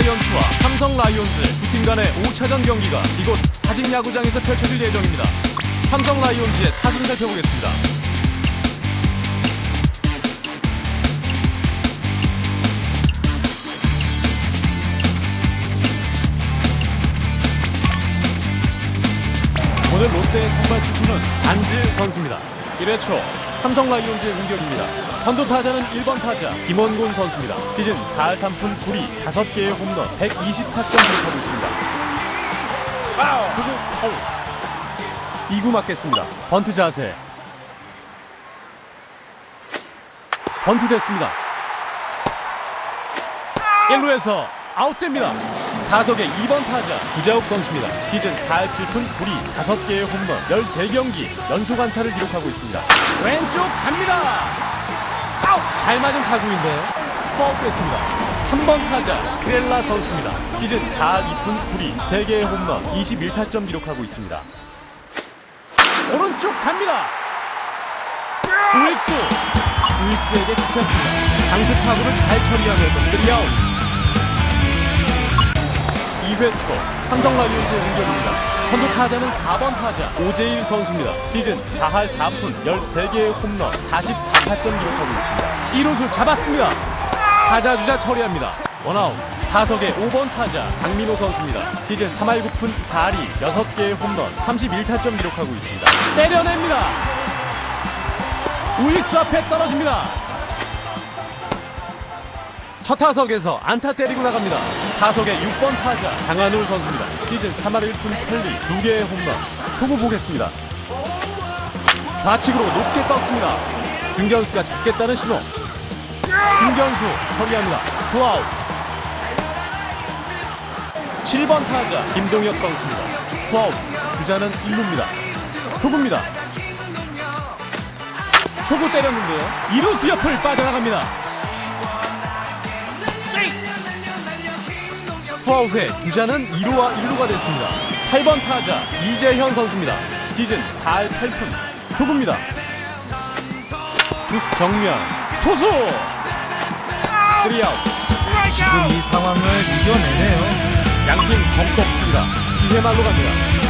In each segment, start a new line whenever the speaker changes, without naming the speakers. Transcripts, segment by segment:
자이언츠와 삼성 라이온즈 두 팀 간의 5차전 경기가 이곳 사직야구장에서 펼쳐질 예정입니다. 삼성 라이온즈의 타순 살펴보겠습니다. 오늘 롯데의 선발 투수는 안질 선수입니다. 1회 초 삼성 라이온즈의 공격입니다. 선두 타자는 1번 타자 김원곤 선수입니다. 시즌 4할 3푼 9리 5개의 홈런 128점 기록하고 있습니다. 초구 파울 2구 맞겠습니다. 번트 자세 번트 됐습니다. 1루에서 아웃됩니다. 타석의 2번 타자 구자욱 선수입니다. 시즌 4할 7푼 9리 5개의 홈런 13경기 연속 안타를 기록하고 있습니다. 왼쪽 갑니다. 아웃! 잘 맞은 타구인데요. 투아웃됐습니다. 3번 타자 크렐라 선수입니다. 시즌 4할 2푼 9리 3개의 홈런 21타점 기록하고 있습니다. 오른쪽 갑니다. 우익수 우익수에게 잡혔습니다. 강수 타구를 잘 처리하면서 3아웃 2회 초 삼성 라이온즈의 공격입니다. 선두 타자는 4번 타자 오재일 선수입니다. 시즌 4할 4푼 13개의 홈런 44타점 기록하고 있습니다. 1루수 잡았습니다. 타자 주자 처리합니다. 원아웃 타석의 5번 타자 박민호 선수입니다. 시즌 3할 9푼 4리 6개의 홈런 31타점 기록하고 있습니다. 때려냅니다. 우익수 앞에 떨어집니다. 첫 타석에서 안타 때리고 나갑니다. 타석의 6번 타자 강한울 선수입니다. 시즌 3할 1푼 8리 2개의 홈런. 투구 보겠습니다. 좌측으로 높게 떴습니다. 중견수가 잡겠다는 신호. 중견수 처리합니다. 투아웃. 7번 타자 김동혁 선수입니다. 투아웃. 주자는 1루입니다. 초구입니다. 초구 때렸는데요. 2루수 옆을 빠져나갑니다. 투아웃에 주자는 2루와 1루가 됐습니다. 8번 타자 이재현 선수입니다. 시즌 4할 8푼 초구입니다. 투수 정면 투수 3아웃
지금 이 상황을 이겨내네요.
양팀 점수 없습니다. 2회 말로 갑니다.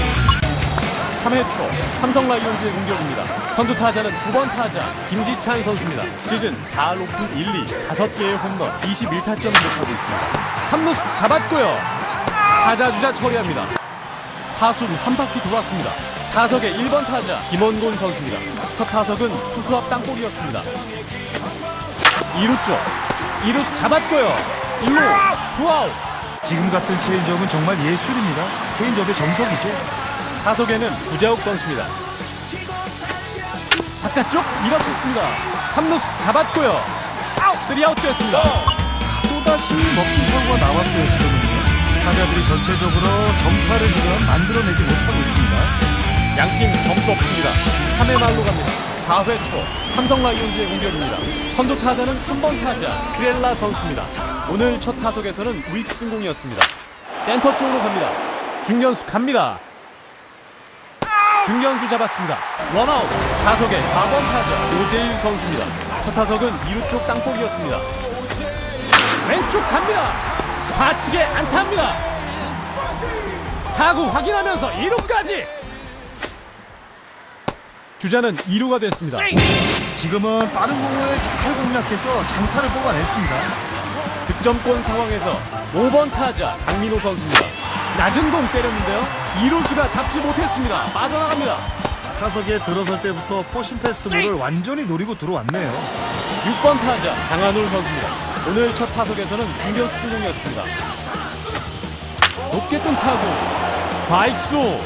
3회 초 삼성 라이온즈의 공격입니다. 선두 타자는 9번 타자 김지찬 선수입니다. 시즌 4할 5푼 1, 2 5개의 홈런 21타점 기록하고 있습니다. 3루수 잡았고요. 타자 주자 처리합니다. 타순 한 바퀴 돌았습니다. 타석의 1번 타자 김원곤 선수입니다. 첫 타석은 투수 앞 땅볼이었습니다. 2루 쪽 2루수 잡았고요. 1루 투아웃
지금 같은 체인지업은 정말 예술입니다. 체인지업의 정석이죠.
타석에는 구자욱 선수입니다. 바깥쪽 밀어쳤습니다. 3루수 잡았고요. 아웃! 3아웃 되었습니다.
또다시 먹힌 타구가 나왔어요, 지금은요. 타자들이 전체적으로 정타를 지금 만들어내지 못하고 있습니다.
양팀 점수 없습니다. 3회 말로 갑니다. 4회 초 삼성 라이온즈의 공격입니다. 선두 타자는 3번 타자 크렐라 선수입니다. 오늘 첫 타석에서는 우익수 등공이었습니다. 센터 쪽으로 갑니다. 중견수 갑니다. 중견수 잡았습니다. 원아웃 타석의 4번 타자 오재일 선수입니다. 첫 타석은 2루 쪽 땅볼이었습니다. 왼쪽 갑니다. 좌측에 안타입니다. 타구 확인하면서 2루까지 주자는 2루가 됐습니다.
지금은 빠른 공을 잘 공략해서 장타를 뽑아냈습니다.
득점권 상황에서 5번 타자 박민호 선수입니다. 낮은 공 때렸는데요. 2루수가 잡지 못했습니다. 빠져나갑니다.
타석에 들어설 때부터 포신 페스트볼을 완전히 노리고 들어왔네요.
6번 타자 강한울 선수입니다. 오늘 첫 타석에서는 중견수 투공이었습니다. 높게 뜬 타구 좌익수!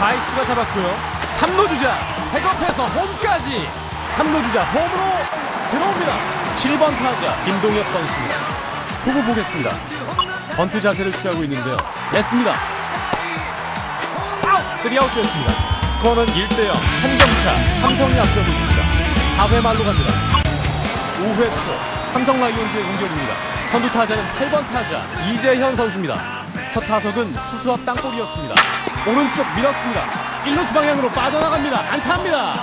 좌익수가 잡았고요. 3루 주자 백업해서 홈까지 3루 주자 홈으로 들어옵니다. 7번 타자 김동혁 선수입니다. 보고 보겠습니다. 번트 자세를 취하고 있는데요. 냈습니다. 아웃! 3아웃 되었습니다. 스코어는 1대0 한 점차 삼성이 앞서고 있습니다. 4회 말로 갑니다. 5회 초 삼성 라이온즈의 공격입니다. 선두 타자는 8번 타자 이재현 선수입니다. 첫 타석은 투수 앞 땅볼이었습니다. 오른쪽 밀었습니다. 1루수 방향으로 빠져나갑니다. 안타입니다.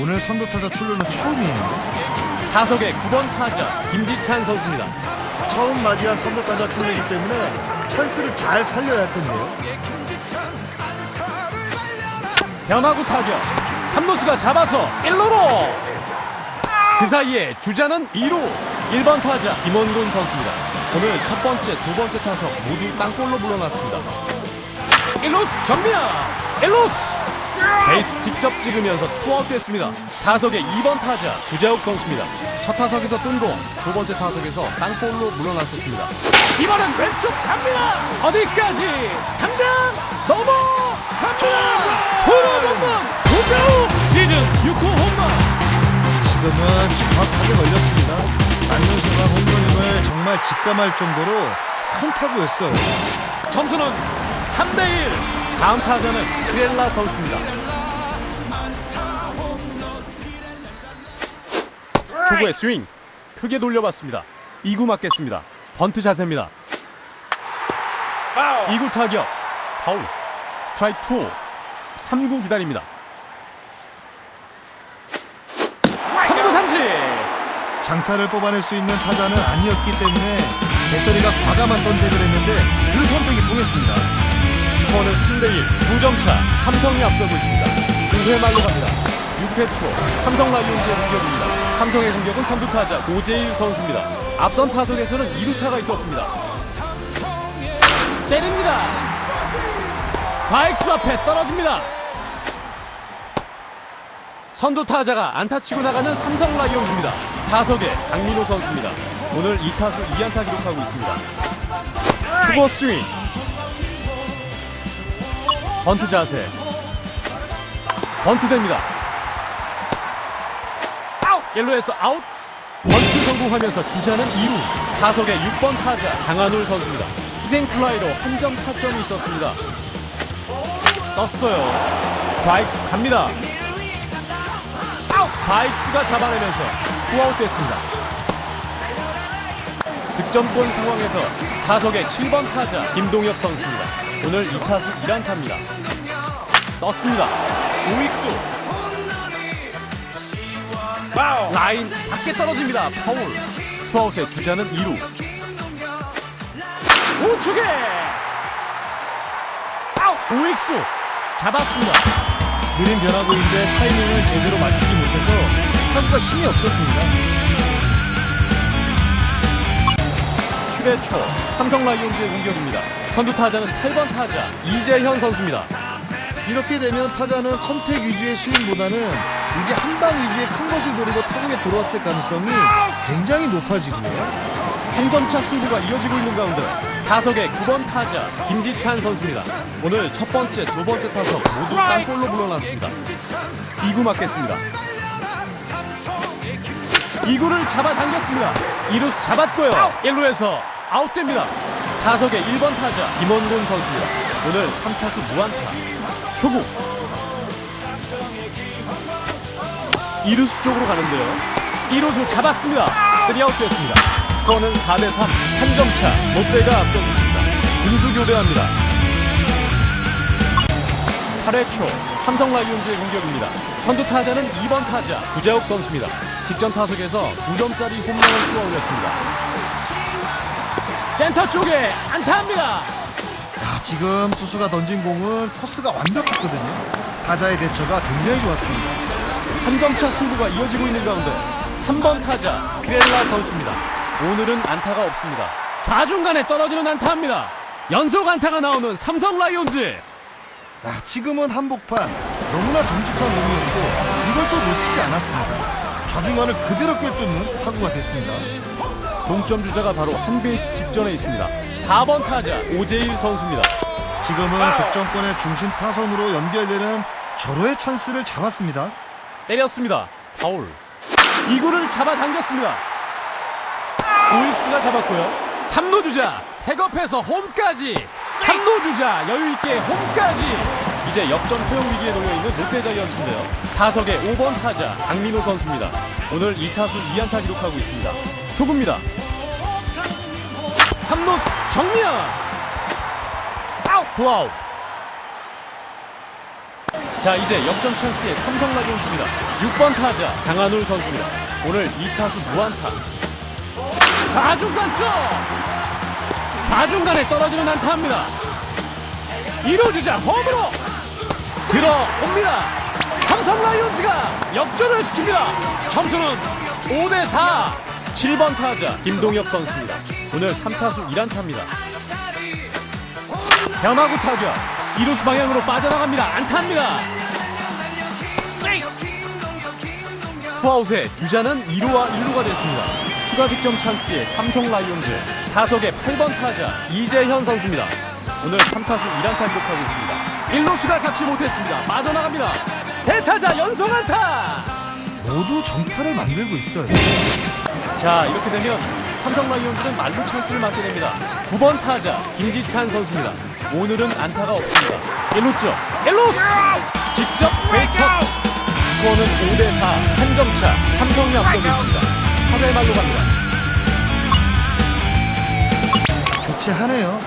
오늘 선두 타자 출루는 처음이에요.
타석의 9번 타자 김지찬 선수입니다.
처음 맞이한 선두타자 출루이기 때문에 찬스를 잘 살려야 할 텐데요.
변화구 타격. 3루수가 잡아서 1루로. 그 사이에 주자는 2루. 1번 타자 김원곤 선수입니다. 오늘 첫 번째 두 번째 타석 모두 땅볼로 물러났습니다. 1루 정면 1루스 베이스 직접 찍으면서 투아웃 됐습니다. 타석의 2번 타자 구자욱 선수입니다. 첫 타석에서 뜬 공 두 번째 타석에서 땅볼로 물러났었습니다. 이번엔 왼쪽 갑니다. 어디까지? 당장 넘어갑니다. 투런 홈런 구자욱! 시즌 6호 홈런.
지금은 정확하게 걸렸습니다. 맞는 순간 홈런임을 정말 직감할 정도로 큰 타구였어요.
점수는 3대 1 다음 타자는 크렐라 선수입니다. 초구의 스윙. 크게 돌려봤습니다. 2구 맞겠습니다. 번트 자세입니다. 2구 타격. 파울. 스트라이크 2 3구 기다립니다. 3구 삼진.
장타를 뽑아낼 수 있는 타자는 아니었기 때문에 배터리가 과감한 선택을 했는데 그 선택이 통했습니다.
스코어는 3대1 2점 차 삼성이 앞서고 있습니다. 9회 말로 갑니다. 6회 초 삼성 라이온즈의 공격입니다. 삼성의 공격은 선두타자 오재일 선수입니다. 앞선 타석에서는 2루타가 있었습니다. 때립니다. 좌익수 앞에 떨어집니다. 선두타자가 안타치고 나가는 삼성 라이온즈입니다. 타석에 강민호 선수입니다. 오늘 2타수 2안타 기록하고 있습니다. 초보 스윙 번트 자세. 번트 됩니다. 아웃! 옐로에서 아웃. 번트 성공하면서 주자는 2루. 타석의 6번 타자 강한울 선수입니다. 희생 플라이로 한 점 타점이 있었습니다. 떴어요. 좌익수 갑니다. 아웃! 좌익수가 잡아내면서 투아웃 됐습니다. 득점권 상황에서 타석의 7번 타자 김동엽 선수입니다. 오늘 2타수 1안타입니다. 떴습니다. 우익수. 라인 밖에 떨어집니다. 파울. 투아웃의 주자는 2루. 우측에 아웃. 우익수 잡았습니다.
느린 변화구인데 타이밍을 제대로 맞추지 못해서 타구가 힘이 없었습니다.
7회 초 삼성 라이온즈의 공격입니다. 선두 타자는 8번 타자 이재현 선수입니다.
이렇게 되면 타자는 컨택 위주의 스윙보다는 이제 한 방 위주의 큰 것을 노리고 타석에 들어왔을 가능성이 굉장히 높아지고요.
한 점차 승부가 이어지고 있는 가운데 타석의 9번 타자 김지찬 선수입니다. 오늘 첫 번째, 두 번째 타석 모두 땅볼로 물러났습니다. 2구 맞겠습니다. 2구를 잡아당겼습니다. 2루수 잡았고요. 1루에서 아웃됩니다. 타석의 1번 타자 김원곤 선수입니다. 오늘 3타수 무안타. 초구. 2루수 쪽으로 가는데요. 2루수 잡았습니다. 3아웃 되었습니다. 스코어는 4대3 한 점차 롯데가 앞서고 있습니다. 공수 교대합니다. 8회 초 삼성 라이온즈의 공격입니다. 선두 타자는 2번 타자 구자욱 선수입니다. 직전 타석에서 2점짜리 홈런을 쏘아 올렸습니다. 센터 쪽에 안타합니다.
아, 지금 투수가 던진 공은 코스가 완벽했거든요. 타자의 대처가 굉장히 좋았습니다.
한 점차 승부가 이어지고 있는 가운데 3번 타자 피렐라 선수입니다. 오늘은 안타가 없습니다. 좌중간에 떨어지는 안타입니다. 연속 안타가 나오는 삼성 라이온즈.
아, 지금은 한복판 너무나 정직한 공이었고 이걸 또 놓치지 않았습니다. 좌중간을 그대로 꿰뚫는 타구가 됐습니다.
동점 주자가 바로 한 베이스 직전에 있습니다. 4번 타자 오재일 선수입니다.
지금은 득점권의 중심 타선으로 연결되는 절호의 찬스를 잡았습니다.
때렸습니다. 파울. 2구를 잡아당겼습니다. 우익수가 잡았고요. 3루 주자 백업해서 홈까지. 3루 주자 여유 있게 홈까지. 이제 역전 허용 위기에 놓여 있는 롯데 자이언츠인데요. 타석의 5번 타자 강민호 선수입니다. 오늘 2타수 2안타 기록하고 있습니다. 초구입니다. 3루수 정면. 아웃. 투아웃. 자 이제 역전 찬스의 삼성 라이온즈입니다. 6번 타자 강한울 선수입니다. 오늘 2타수 무안타. 좌중간 쪽 좌중간에 떨어지는 안타입니다. 1루 주자 홈으로 들어옵니다. 삼성 라이온즈가 역전을 시킵니다. 점수는 5 대 4. 7번 타자 김동엽 선수입니다. 오늘 3타수 1안타입니다. 변화구 타격 2루수 방향으로 빠져나갑니다. 안타입니다. 투아웃에 주자는 2루와 1루가 됐습니다. 추가 득점 찬스의 삼성 라이온즈 타석의 8번 타자 이재현 선수입니다. 오늘 3타수 1안타 기록하고 있습니다. 1루수가 잡지 못했습니다. 빠져나갑니다. 세 타자 연속 안타.
모두 정타를 만들고 있어요.
자 이렇게 되면 삼성 라이온즈는 말로 찬스를 맞게 됩니다. 9번 타자 김지찬 선수입니다. 오늘은 안타가 없습니다. 1루쪽 1루스! 직접 베이스 터치 스코어는 5대4 한 점차 삼성이 앞서고 있습니다. 8회 말로 갑니다.
교체하네요.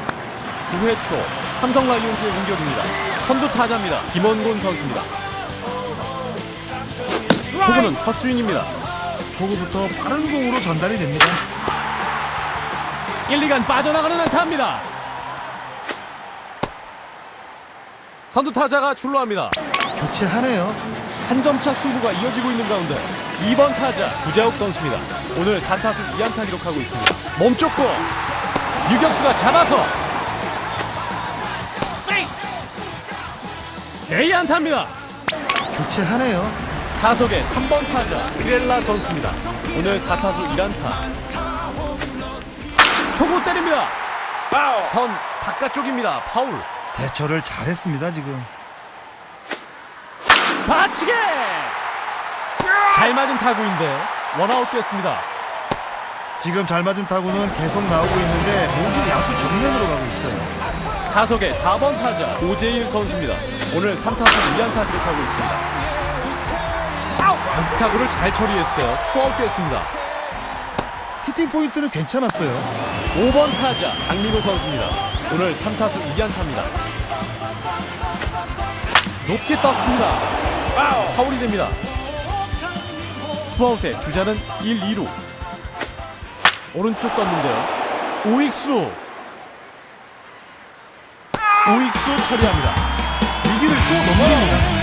9회 초 삼성 라이온즈의 공격입니다. 선두 타자입니다. 김원곤 선수입니다 초구는 헛스윙입니다
초구부터 빠른 공으로 전달이 됩니다.
1, 2간 빠져나가는 안타입니다. 선두 타자가 출루합니다.
교체하네요.
한 점차 승부가 이어지고 있는 가운데 2번 타자 구자욱 선수입니다. 오늘 4타수 2안타 기록하고 있습니다. 멈췄고 유격수가 잡아서 내안타입니다.
교체하네요.
타석의 3번 타자 피렐라 선수입니다. 오늘 4타수 1안타. 초구 때립니다. 선 바깥쪽입니다. 파울.
대처를 잘했습니다 지금.
좌측에 잘 맞은 타구인데 원아웃 됐습니다.
지금 잘 맞은 타구는 계속 나오고 있는데 모두 야수 정면으로 가고 있어요.
타석의 4번 타자 오재일 선수입니다. 오늘 3타수 2안타 기록하고 있습니다. 강스 타구를 잘 처리했어요. 투아웃 됐습니다.
히팅 포인트는 괜찮았어요.
5번 타자 강민호 선수입니다. 오늘 3타수 2안타입니다. 높게 떴습니다. 파울이 됩니다. 투아웃에 주자는 1, 2루. 오른쪽 떴는데요. 우익수. 우익수 처리합니다.
위기를 또 넘깁니다.